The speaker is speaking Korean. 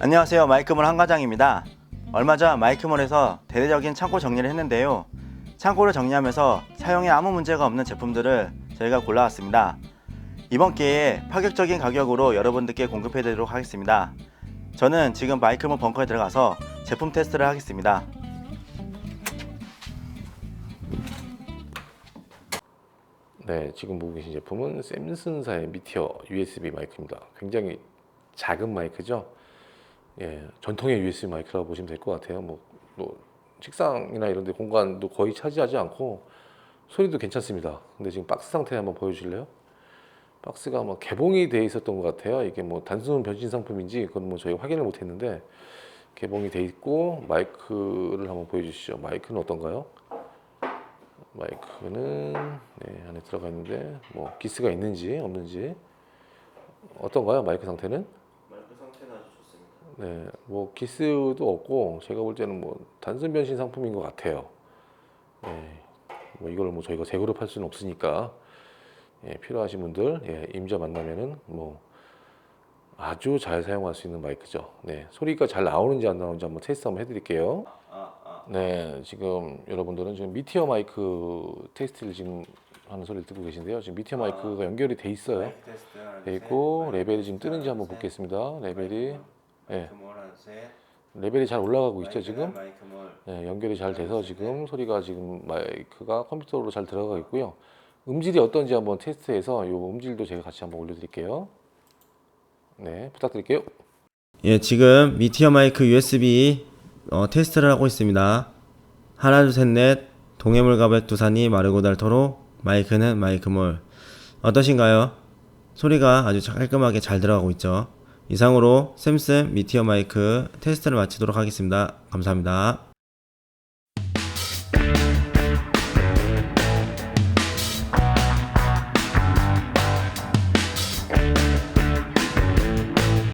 안녕하세요. 마이크몰 한과장입니다. 얼마 전 마이크몰에서 대대적인 창고 정리를 했는데요. 창고를 정리하면서 사용에 아무 문제가 없는 제품들을 저희가 골라왔습니다. 이번 기회에 파격적인 가격으로 여러분들께 공급해 드리도록 하겠습니다. 저는 지금 마이크몰 벙커에 들어가서 제품 테스트를 하겠습니다. 네, 지금 보고 계신 제품은 샘슨사의 미티어 USB 마이크입니다. 굉장히 작은 마이크죠. 예, 전통의 USB 마이크라고 보시면 될 것 같아요. 뭐, 뭐 책상이나 이런 데 공간도 거의 차지하지 않고 소리도 괜찮습니다. 근데 지금 박스 상태 한번 보여주실래요? 박스가 뭐 개봉이 돼 있었던 것 같아요. 이게 뭐 단순 변신 상품인지 그건 뭐 저희 확인을 못 했는데 개봉이 돼 있고 마이크를 한번 보여주시죠. 마이크는 어떤가요? 마이크는 네, 안에 들어가 있는데 뭐 기스가 있는지 없는지 어떤가요 마이크 상태는? 네, 뭐 기스도 없고 제가 볼 때는 뭐 단순 변신 상품인 것 같아요. 네, 뭐 이걸 뭐 저희가 재고로 팔 수는 없으니까 예, 필요하신 분들 예, 임자 만나면은 뭐 아주 잘 사용할 수 있는 마이크죠. 네, 소리가 잘 나오는지 안 나오는지 한번 테스트 한번 해드릴게요. 네, 지금 여러분들은 지금 미티어 마이크 테스트를 지금 하는 소리를 듣고 계신데요. 지금 미티어 마이크가 연결이 돼 있어요. 테스트 돼 있고 레벨이 지금 뜨는지 한번 보겠습니다. 레벨이 예, 레벨이 잘 올라가고 있죠 지금. 네, 연결이 잘 돼서 지금 소리가 지금 마이크가 컴퓨터로 잘 들어가고 있고요. 음질이 어떤지 한번 테스트해서 요 음질도 제가 같이 한번 올려드릴게요. 네, 부탁드릴게요. 예, 지금 미티어 마이크 USB 어, 테스트를 하고 있습니다. 하나, 둘, 셋, 넷. 동해물 가백 두산이 마르고 닳도록 마이크는 마이크몰. 어떠신가요? 소리가 아주 자- 깔끔하게 잘 들어가고 있죠. 이상으로 샘슨 미티어 마이크 테스트를 마치도록 하겠습니다. 감사합니다.